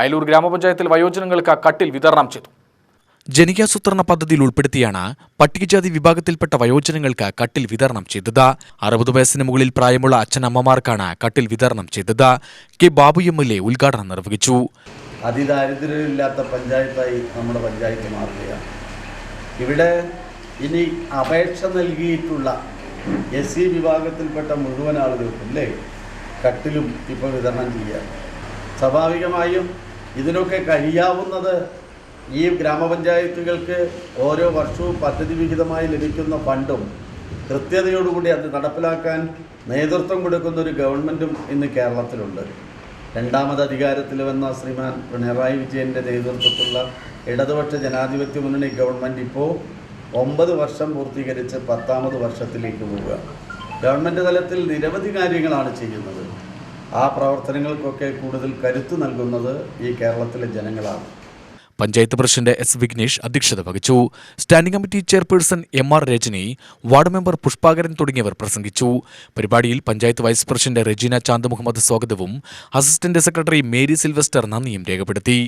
അയലൂർ ഗ്രാമപഞ്ചായത്തിൽ വയോജനങ്ങൾക്ക് കട്ടിൽ വിതരണം ചെയ്തു. ജനികാസൂത്രണ പദ്ധതിയിൽ ഉൾപ്പെടുത്തിയാണ് പട്ടികജാതി വിഭാഗത്തിൽപ്പെട്ട വയോജനങ്ങൾക്ക് കട്ടിൽ വിതരണം ചെയ്തത്. അറുപത് വയസ്സിന് മുകളിൽ പ്രായമുള്ള അച്ഛനമ്മമാർക്കാണ് കട്ടിൽ വിതരണം ചെയ്തത്. K Babu M L A ഉദ്ഘാടനം നിർവഹിച്ചു. അതിദാരിദ്ര്യമില്ലാത്ത പഞ്ചായത്തായി നമ്മുടെ പഞ്ചായത്ത് മാറുകയാണ്. ഇവിടെ ഇനി അപേക്ഷ നൽകിയിട്ടുള്ള എസ് സി വിഭാഗത്തിൽപ്പെട്ട മുഴുവൻ ആളുകൾക്കും അല്ലേ കട്ടിലും ഇപ്പോൾ വിതരണം ചെയ്യുക സ്വാഭാവികമായും ഇതിനൊക്കെ കഴിയാവുന്നത് ഈ ഗ്രാമപഞ്ചായത്തുകൾക്ക് ഓരോ വർഷവും പദ്ധതി വിഹിതമായി ലഭിക്കുന്ന ഫണ്ടും കൃത്യതയോടുകൂടി അത് നടപ്പിലാക്കാൻ നേതൃത്വം കൊടുക്കുന്ന ഒരു ഗവൺമെന്റും ഇന്ന് കേരളത്തിലുണ്ട്. രണ്ടാമത് അധികാരത്തിൽ വന്ന ശ്രീമാൻ പിണറായി വിജയന്റെ നേതൃത്വത്തിലുള്ള ഇടതുപക്ഷ ജനാധിപത്യ മുന്നണി ഗവൺമെന്റ് ഇപ്പോൾ ഒമ്പത് വർഷം പൂർത്തീകരിച്ച് പത്താമത് വർഷത്തിലേക്ക് പോവുക. ഗവൺമെന്റ് തലത്തിൽ നിരവധി കാര്യങ്ങളാണ് ചെയ്യുന്നത്. ആ പ്രവർത്തനങ്ങൾക്കൊക്കെ കൂടുതൽ കരുത്ത് നൽകുന്നത് ഈ കേരളത്തിലെ ജനങ്ങളാണ്. പഞ്ചായത്ത് പ്രസിഡന്റ് എസ് വിഘ്നേഷ് അധ്യക്ഷത വഹിച്ചു. Standing committee chairperson M R Rajani ward member Pushpakaran തുടങ്ങിയവർ പ്രസംഗിച്ചു. പരിപാടിയിൽ പഞ്ചായത്ത് വൈസ് പ്രസിഡന്റ് റെജീന ചാന്ത് മുഹമ്മദ് സ്വാഗതവും അസിസ്റ്റന്റ് സെക്രട്ടറി മേരി സിൽവസ്റ്റർ നന്ദിയും രേഖപ്പെടുത്തി.